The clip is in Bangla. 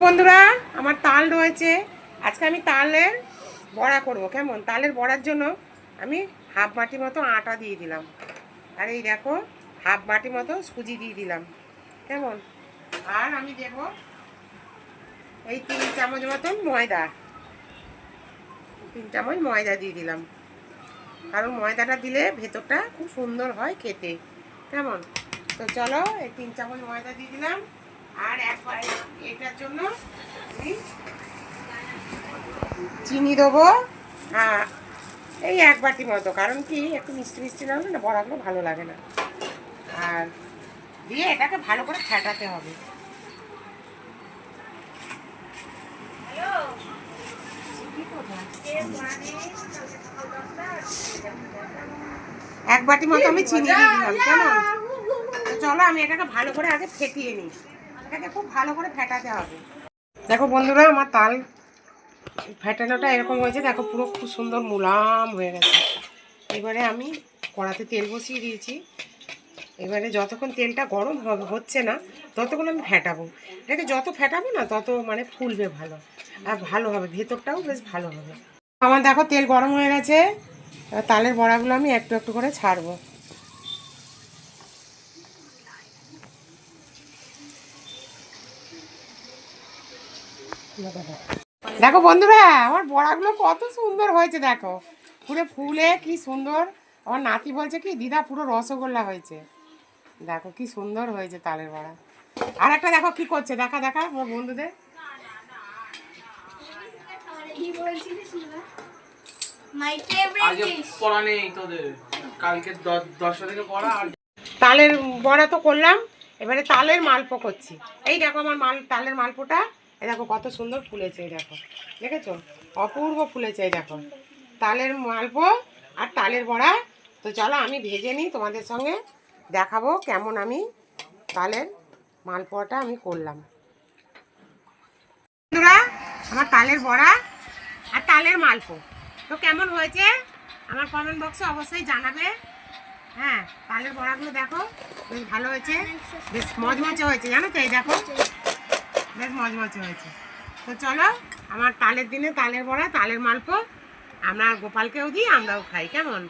বন্ধুরা, আমার তাল রয়েছে। আজকে আমি তালের বড়া করব, কেমন? তালের বড়ার জন্য আমি হাফ বাটি মতো আটা দিয়ে দিলাম। আর এই দেখো, হাফ বাটি মতো সুজি দিয়ে দিলাম। কেমন? আর আমি দেব এই তিন চামচ মতন ময়দা। তিন চামচ ময়দা দিয়ে দিলাম। কারণ ময়দাটা দিলে ভেতরটা খুব সুন্দর হয় খেতে। কেমন? তো চলো, এই তিন চামচ ময়দা দিয়ে দিলাম। আর এক এটার জন্য চিনি দেবো। হ্যাঁ এই এক বাটি মতো কারণ কি একটু মিষ্টি মিষ্টি না হলে না বড়াগুলো ভালো লাগে না। আর দিয়ে এটাকে ভালো করে ফেটাতে হবে। এক বাটি মতো আমি চিনি দিয়ে দিলাম কেমন? চলো আমি এটাকে ভালো করে আগে ফেটিয়ে নিই। এটাকে খুব ভালো করে ফেটাতে হবে। দেখো বন্ধুরা, আমার তাল ফেটানোটা এরকম হয়েছে, দেখো পুরো খুব সুন্দর মুলাম হয়ে গেছে। এবারে আমি কড়াতে তেল বসিয়ে দিয়েছি। এবারে যতক্ষণ তেলটা গরম হচ্ছে না, ততক্ষণ আমি ফেটাবো। এটাকে যত ফেটাবো না, তত মানে ফুলবে ভালো। আর ভালো হবে, ভেতরটাও বেশ ভালো হবে। আমার দেখো তেল গরম হয়ে গেছে তালের বড়াগুলো আমি একটু একটু করে ছাড়বো। দেখো বন্ধুরা আমার বড়াগুলো কত সুন্দর হয়েছে দেখো। পুরো ফুলে কি সুন্দর। আমার নাতি বলছে কি দিদা পুরো রসগোল্লা হয়েছে। দেখো কি সুন্দর হয়েছে তালের বড়া। আর একটা দেখো কি করছে দেখা দেখা আমার বন্ধুদের। মাই ফেভারিট আজকে ডিশ পড়া নেই তোদের। কালকে দ- দশটা থেকে পড়া আর তালের বড়া তো করলাম এবারে তালের মালপো করছি। এই দেখো আমার মাল তালের মালপোটা। এই দেখো কত সুন্দর ফুলেছে দেখো। দেখেছ? অপূর্ব ফুলেছে দেখো। তালের মালপো আর তালের বড়া। তো চলো আমি ভেজে নিই, তোমাদের সঙ্গে দেখাবো কেমন আমি তালের মালপোয়াটা আমি করলাম। বন্ধুরা, আমার তালের বড়া আর তালের মালপো। তো কেমন হয়েছে? আমার কমেন্ট বক্সে অবশ্যই জানাবে। হ্যাঁ তালের বড়াগুলো দেখো, বেশ ভালো হয়েছে, বেশ মজমচে হয়েছে, জানো তো? এই দেখো। বেশ মজ মজ হয়েছে। তো চলো, আমার তালের দিনে তালের বড়া, তালের মালপো আমরা গোপালকেও দিই, আমরাও খাই, কেমন?